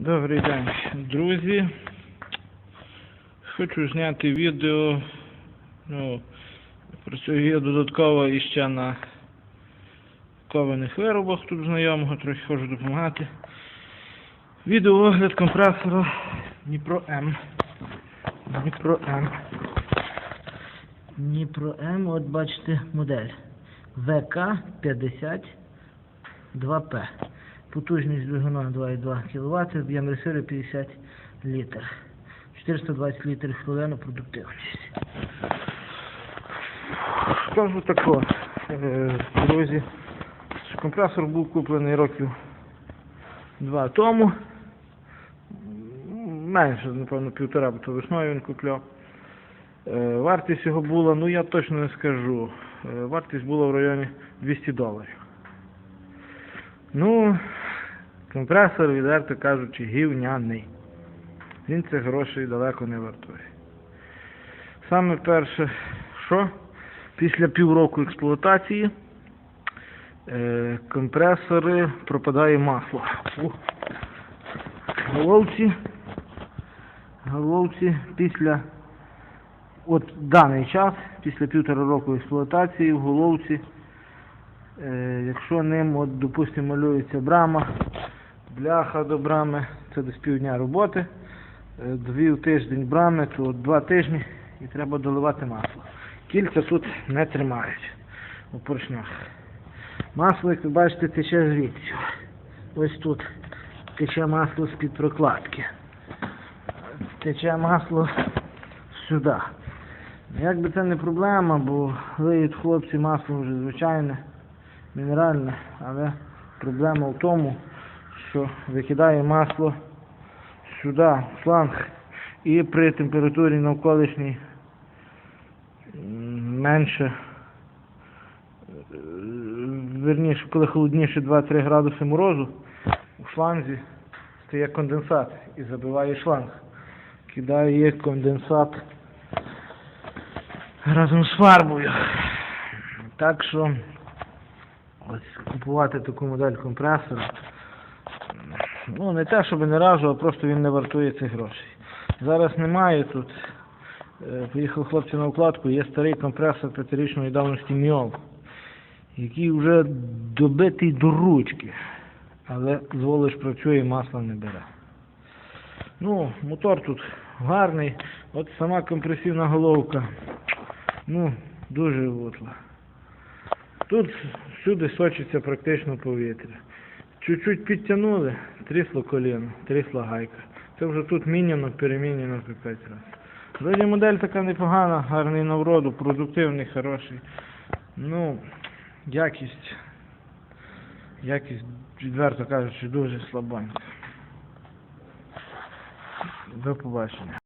Добрий день, друзі. Хочу зняти відео. Ну, працюю додатково іще на кованих виробах тут знайомого, трохи хочу допомагати. Відеоогляд компресора Дніпро М. Дніпро М. Дніпро М, от бачите модель. ВК-52П. Потужність двигуна 2,2 кВт, об'єм ресири 50 літр. 420 літрів хвилину продуктивність. Скажу тако, е, друзі, що компресор був куплений років два тому. Менше, напевно, півтора, бо то весною він купляв. Е, Вартість його була, ну я точно не скажу. Е, Вартість була в районі 200 доларів. Ну, компресор, відверто кажучи, гівняний. Він цих грошей далеко не вартує. Саме перше, що після півроку експлуатації е, компресори пропадає масло. У головці, головці після от даний час, після півтора року експлуатації в головці якщо ним, от, допустимо, малюється брама, бляха до брами, це десь півдня роботи, е, дві в тиждень брами, то от два тижні і треба доливати масло. Кільця тут не тримають у поршнях. Масло, як ви бачите, тече звідси. Ось тут тече масло з-під прокладки. Тече масло сюди. Як би це не проблема, бо виють хлопці масло вже звичайне мінеральне, але проблема в тому, що викидає масло сюди, в шланг, і при температурі навколишній менше, е, верніше, коли холодніше 2-3 градуси морозу, у шланзі стає конденсат і забиває шланг. Кидає конденсат разом з фарбою. Так що Ось купувати таку модель компресора. Ну, не те, щоб не раджу, а просто він не вартує цих грошей. Зараз немає тут. Е, Поїхав хлопці на укладку, є старий компресор п'ятирічної давності Міол, який вже добитий до ручки, але зволиш працює, масла не бере. Ну, мотор тут гарний, от сама компресивна головка, ну, дуже вутла. Тут всюди сочиться практично повітря. Чуть-чуть підтягнули, трісло коліно, трісла гайка. Це вже тут міняно, перемінено по 5 разів. Вроді модель така непогана, гарний на вроду, продуктивний, хороший. Ну, якість, якість, відверто кажучи, дуже слабонька. До побачення.